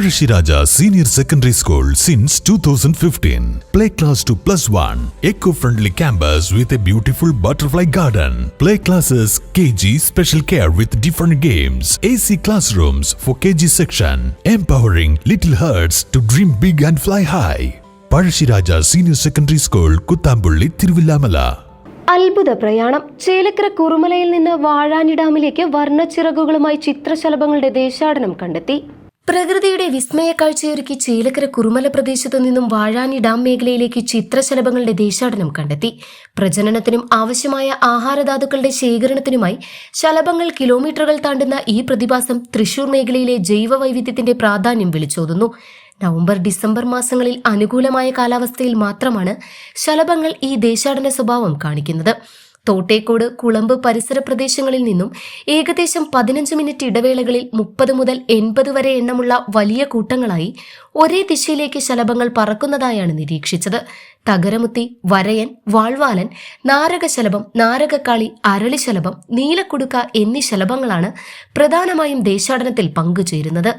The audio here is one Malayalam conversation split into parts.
Pazhassi senior secondary school since two thousand fifteen play class to plus one eco friendly campus with a beautiful butterfly garden play classes K G special care with different games A C classrooms for K G section empowering little hearts to dream big and fly high Pazhassiraja senior secondary school Kuthampully Thiruvilwamala. അത്ഭുത പ്രയാണം. ചേലക്കര കുറുമലയിൽ നിന്ന് വാഴാനി ഡാമിലേക്ക് വർണച്ചിറകുകളുമായി ചിത്രശലഭങ്ങളുടെ ദേശാടനം കണ്ടെത്തി. പ്രകൃതിയുടെ വിസ്മയ കാഴ്ചയൊരുക്കി ചേലക്കര കുറുമല പ്രദേശത്തു നിന്നും വാഴാനി ഡാം മേഖലയിലേക്ക് ചിത്രശലഭങ്ങളുടെ ദേശാടനം കണ്ടെത്തി. പ്രജനനത്തിനും ആവശ്യമായ ആഹാരധാതുക്കളുടെ ശേഖരണത്തിനുമായി ശലഭങ്ങൾ കിലോമീറ്ററുകൾ താണ്ടുന്ന ഈ പ്രതിഭാസം തൃശൂർ മേഖലയിലെ ജൈവ വൈവിധ്യത്തിന്റെ പ്രാധാന്യം വിളിച്ചോതുന്നു. നവംബർ ഡിസംബർ മാസങ്ങളിൽ അനുകൂലമായ കാലാവസ്ഥയിൽ മാത്രമാണ് ശലഭങ്ങൾ ഈ ദേശാടന സ്വഭാവം കാണിക്കുന്നത്. തോട്ടേക്കോട് കുളമ്പ് പരിസര പ്രദേശങ്ങളിൽ നിന്നും ഏകദേശം പതിനഞ്ച് മിനിറ്റ് ഇടവേളകളിൽ മുപ്പത് മുതൽ എൺപത് വരെ എണ്ണമുള്ള വലിയ കൂട്ടങ്ങളായി ഒരേ ദിശയിലേക്ക് ശലഭങ്ങൾ പറക്കുന്നതായാണ് നിരീക്ഷിച്ചത്. തകരമുത്തി വരയൻ വാൾവാലൻ നാരകശലഭം നാരകക്കാളി അരളിശലഭം നീലക്കുടുക്ക എന്നീ ശലഭങ്ങളാണ് പ്രധാനമായും ദേശാടനത്തിൽ പങ്കുചേരുന്നത്.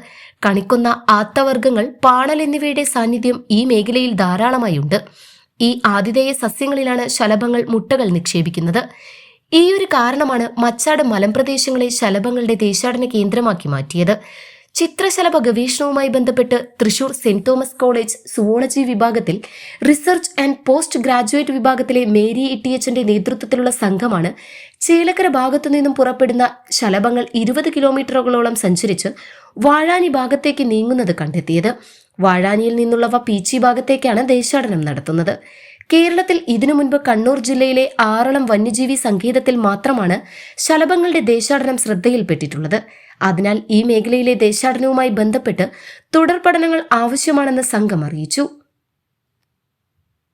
കണിക്കുന്ന ആത്തവർഗങ്ങൾ പാണൽ എന്നിവയുടെ സാന്നിധ്യം ഈ മേഖലയിൽ ധാരാളമായുണ്ട്. ഈ ആതിഥേയ സസ്യങ്ങളിലാണ് ശലഭങ്ങൾ മുട്ടകൾ നിക്ഷേപിക്കുന്നത്. ഈ ഒരു കാരണമാണ് മച്ചാട് മലമ്പ്രദേശങ്ങളെ ശലഭങ്ങളുടെ ദേശാടന കേന്ദ്രമാക്കി മാറ്റിയത്. ചിത്രശലഭ ഗവേഷണവുമായി ബന്ധപ്പെട്ട് Thrissur Saint Thomas college zoology വിഭാഗത്തിൽ റിസർച്ച് ആൻഡ് പോസ്റ്റ് ഗ്രാജുവേറ്റ് വിഭാഗത്തിലെ മേരി ഇട്ടിയച്ചന്റെ നേതൃത്വത്തിലുള്ള സംഘമാണ് ചേലക്കര ഭാഗത്തു നിന്നും പുറപ്പെടുന്ന ശലഭങ്ങൾ ഇരുപത് കിലോമീറ്ററുകളോളം സഞ്ചരിച്ച് വാഴാനി ഭാഗത്തേക്ക് നീങ്ങുന്നത് കണ്ടെത്തിയത്. വാഴാനിയിൽ നിന്നുള്ളവ പീച്ചി ഭാഗത്തേക്കാണ് ദേശാടനം നടത്തുന്നത്. കേരളത്തിൽ ഇതിനു മുൻപ് കണ്ണൂർ ജില്ലയിലെ ആറളം വന്യജീവി സങ്കേതത്തിൽ മാത്രമാണ് ശലഭങ്ങളുടെ ദേശാടനം ശ്രദ്ധയിൽപ്പെട്ടിട്ടുള്ളത്. അതിനാൽ ഈ മേഖലയിലെ ദേശാടനവുമായി ബന്ധപ്പെട്ട് തുടർ പഠനങ്ങൾ ആവശ്യമാണെന്ന് സംഘം അറിയിച്ചു.